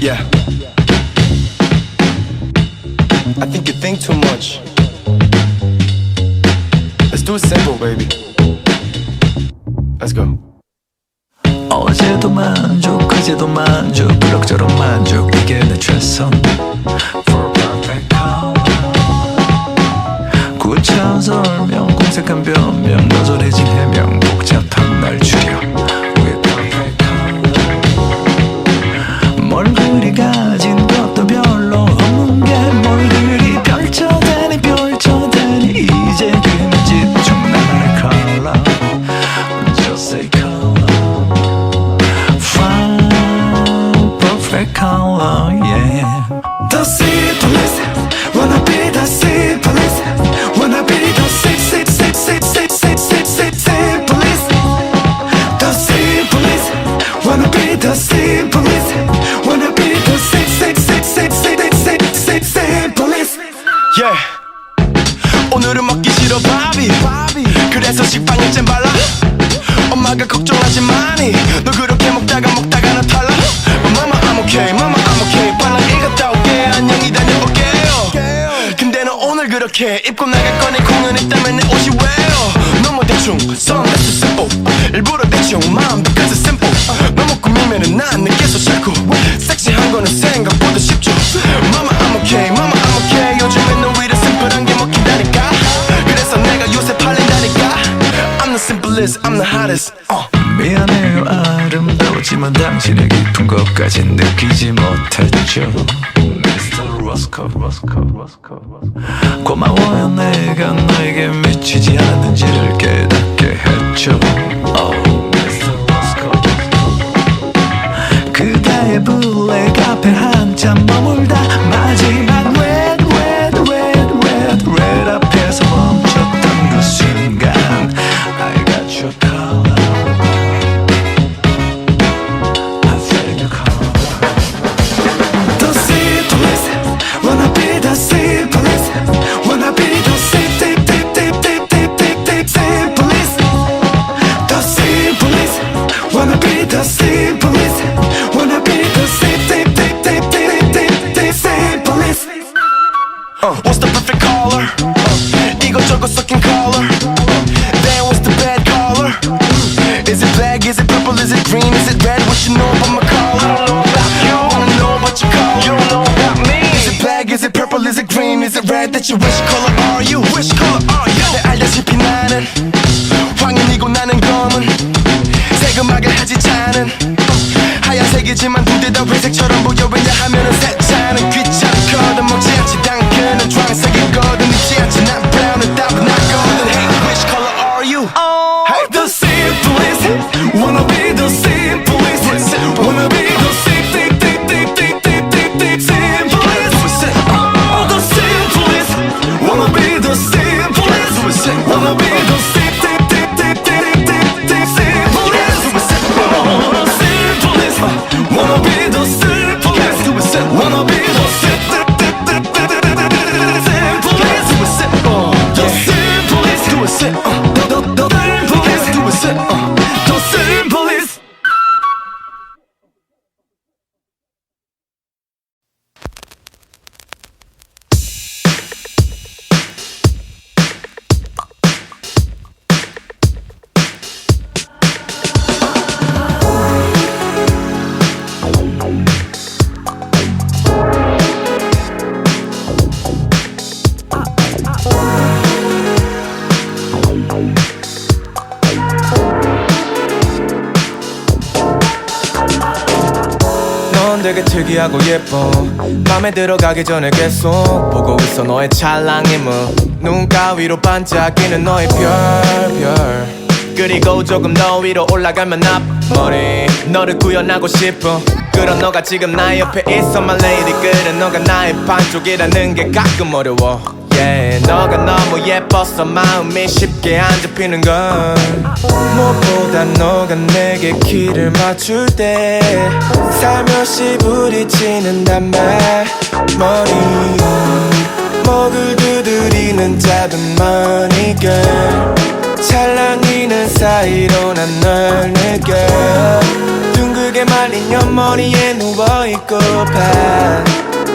Yeah. I think you think too much. Let's do it simple, baby. Let's go. 어제도 만족 그제도 만족 그럭저럭 만족 이게 내 최선 For perfect color 구차한 설명 공색한 변명 너절해진 Eu sei. 그렇게 입고 나갈 거니 공 아름다웠지만 당신의 깊은 것까진 느끼지 못했죠. 고마워요 내가 너에게 미치지 않았는지를 깨닫게 했죠 Oh. 그대의 블랙 앞에 한참 that you wish, call Oh. uh. 되게 특이하고 예뻐. 맘에 들어가기 전에 계속 보고 있어 너의 찰랑임은 눈가 위로 반짝이는 너의 별별. 그리고 조금 더 위로 올라가면 앞머리 너를 구현하고 싶어. 그런 너가 지금 나 옆에 있어 my lady. 그래 너가 나의 반쪽이라는 게 가끔 어려워 yeah 너가 너무 예뻐서 마음이 쉽게 안 잡히는 걸. 무엇보다 너가 내게 귀를 맞출 때 살며시 부딪히는 말. 머리 목을 두드리는 작은 money girl. 찰랑이는 사이로 난 널 느껴. 둥글게 말린 옆머리에 누워있고 봐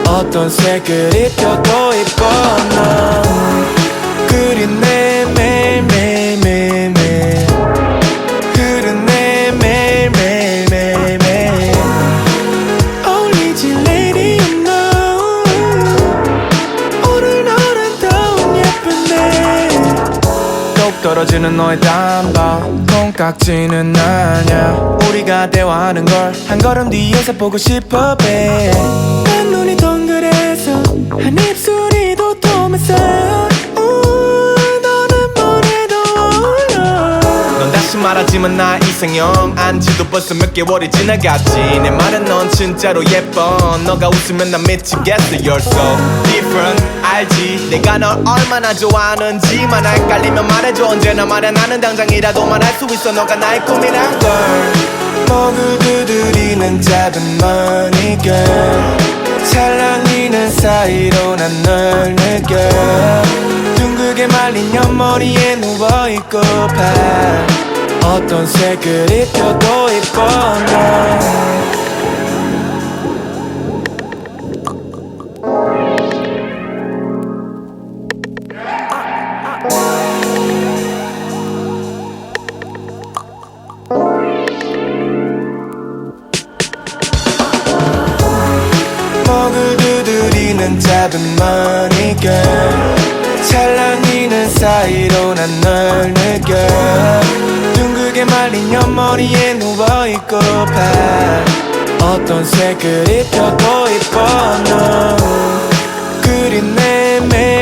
어떤 색을 입혀도 이뻐 넌 그리네 매일매일매일매일 떨어지는 너의 담방 콩깍지는 아냐 우리가 대화하는 걸 한 걸음 뒤에서 보고 싶어 배. 난 눈이 동그래서 한 입술이 도톰해서 넌 다시 말하지만 나 이상형. 안지도 벌써 몇 개월이 지나갔지. 내 말은 넌 진짜로 예뻐. 너가 웃으면 난 미치겠어. You're so different. 알지? 내가 널 얼마나 좋아하는지만 헷갈리면 말해줘. 언제나 말해. 나는 당장이라도 말할 수 있어. 너가 나의 꿈이란 걸. 먹을 두드리는 작은 머니 girl 찰랑이는 사이로 난 널 느껴. 둥글게 말린 옆머리에 누워있고 봐. 어떤 색을 입혀도 이뻐 너먹 작은 머니 girl 찰랑이는 사이로 난 널 느껴. 둥글게 말린 옆머리에 누워있고 봐. 어떤 색을 입혀도 이뻐 너. 그리네 매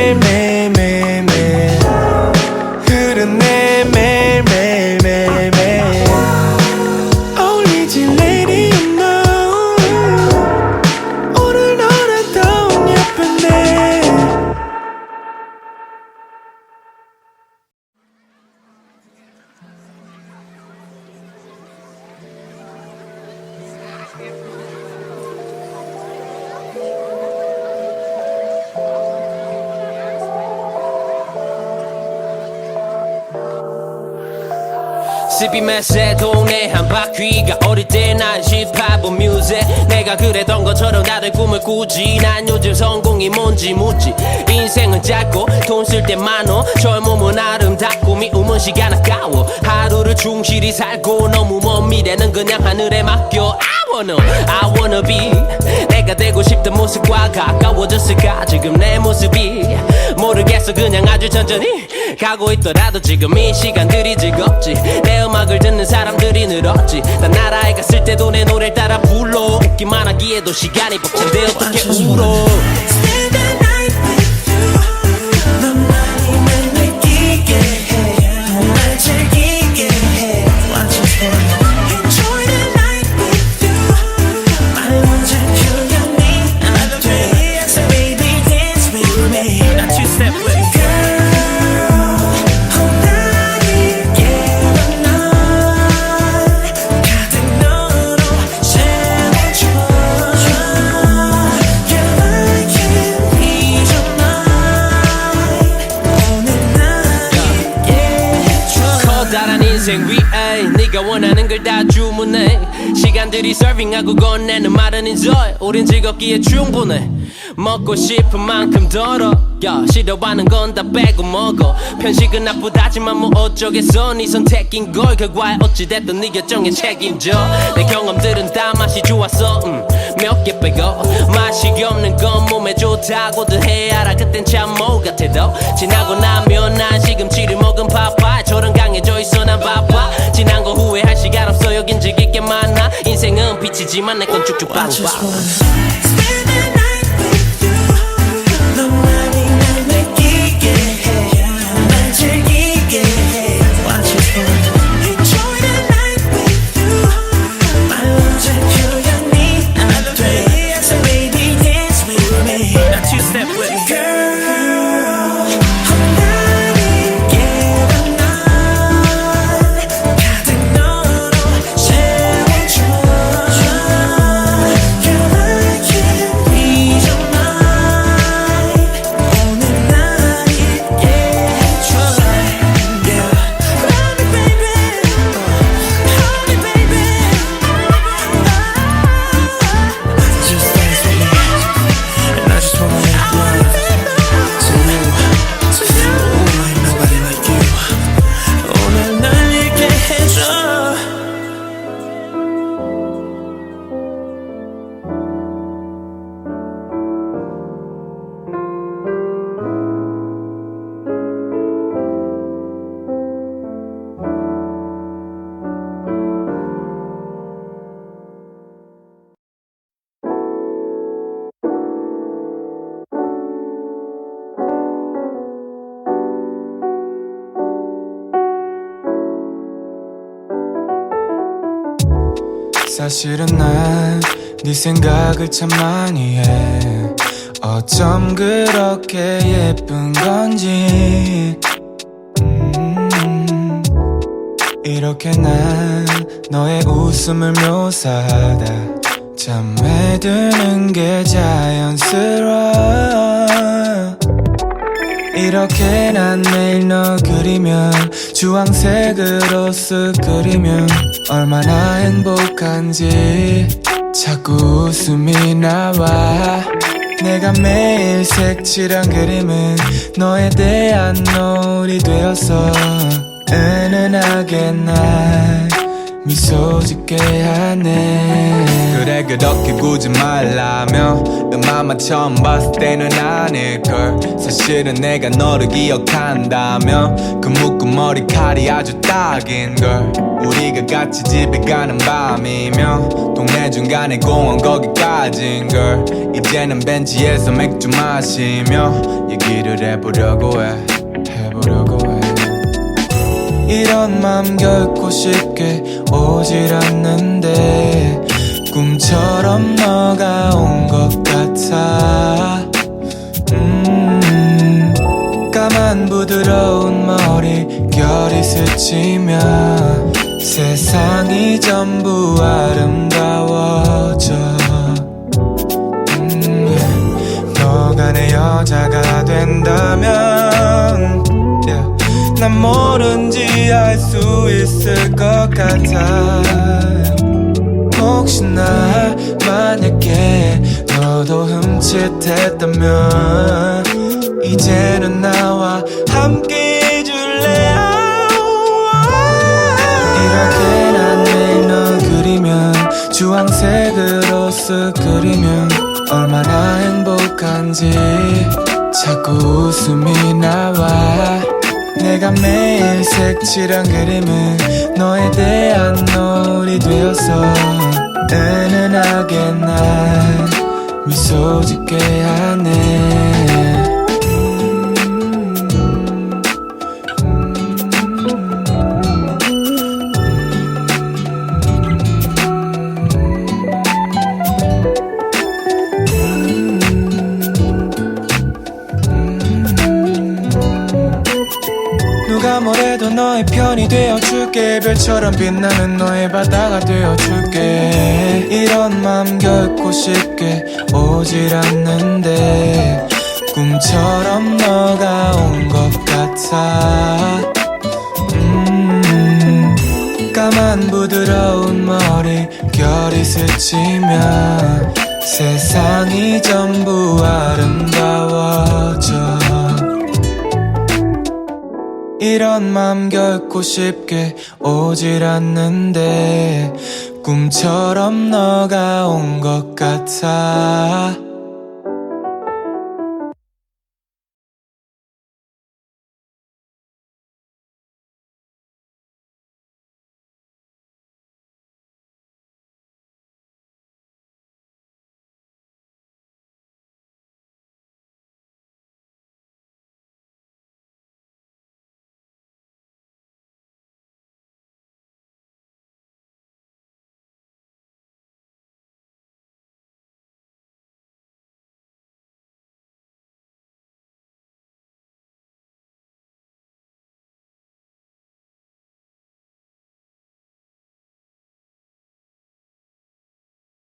씹히면서 동네. 한 바퀴가 어릴 때난 힙합 뮤직. 내가 그랬던 것처럼 다들 꿈을 꾸지. 난 요즘 성공이 뭔지 묻지. 인생은 짧고 돈 쓸 때 많어. 젊음은 아름답고 미움은 시간 아까워. 하루를 충실히 살고 너무 먼 미래는 그냥 하늘에 맡겨. I wanna I wanna be 싶던 모습과 가까워졌을까? 지금 내 모습이 모르겠어. 그냥 아주 천천히 가고 있더라도 지금 이 시간들이 즐겁지. 내 음악을 듣는 사람들이 늘었지. 난 나라에 갔을 때도 내 노래를 따라 불러. 웃기만 하기에도 시간이 벅찬데 어떻게 울어 원하는 걸다 주문해. 시간들이 서빙하고 건네는 말은 enjoy. 우린 즐겁기에 충분해. 먹고 싶은 만큼 덜어 야, 싫어하는 건 다 빼고 먹어. 편식은 나쁘다지만 뭐 어쩌겠어 네 선택인 걸 결과에 어찌됐든 네 결정에 책임져. 내 경험들은 다 맛이 좋았어. 음, 몇개 빼고. 맛이 없는 건 몸에 좋다고들 해 알아 그땐 참뭐 같아도. 지나고 나면 난 시금치를 먹은 파파이처럼 강해져 있어 난 바 인생은 빛이지만 내 건 쭉쭉 빠고 사실은 난 네 생각을 참 많이 해. 어쩜 그렇게 예쁜 건지. 음, 이렇게 난 너의 웃음을 묘사하다 잠에 드는 게 자연스러워. 이렇게 난 매일 너 그리면 주황색으로 쓱 그리면 얼마나 행복한지. 자꾸 웃음이 나와. 내가 매일 색칠한 그림은 너에 대한 노을이 되어서 은은하게 날 미소 짓게 하네 그렇게 구지 말라며 음악만 처음 봤을 때는 아닐걸. 사실은 내가 너를 기억한다며 그 묶은 머리칼이 아주 딱인걸. 우리가 같이 집에 가는 밤이며 동네 중간에 공원 거기까지인걸. 이제는 벤치에서 맥주 마시며 얘기를 해보려고 해. 해보려고 해. 이런 맘 결코 쉽게 오질 않는데 꿈처럼 너가 온 것 같아. 음, 까만 부드러운 머리 결이 스치면 세상이 전부 아름다워져. 음, 너가 내 여자가 된다면 yeah, 난 뭐든지 할수 있을 것 같아 만약에 너도 흠칫했다면 이제는 나와 함께 해줄래? 이렇게 난 매일 너 그리면 주황색으로 쓱 그리면 얼마나 행복한지 자꾸 웃음이 나와. 내가 매일 색칠한 그림은 너에 대한 노을이 되어서 은은하게 날 미소 짓게 하네 뭐래도 너의 편이 되어줄게. 별처럼 빛나는 너의 바다가 되어줄게. 이런 맘 결코 쉽게 오질 않는데 꿈처럼 너가 온 것 같아. 음, 까만 부드러운 머리 결이 스치면 세상이 전부 아름다워 이런 맘 결코 쉽게 오질 않는데 꿈처럼 너가 온 것 같아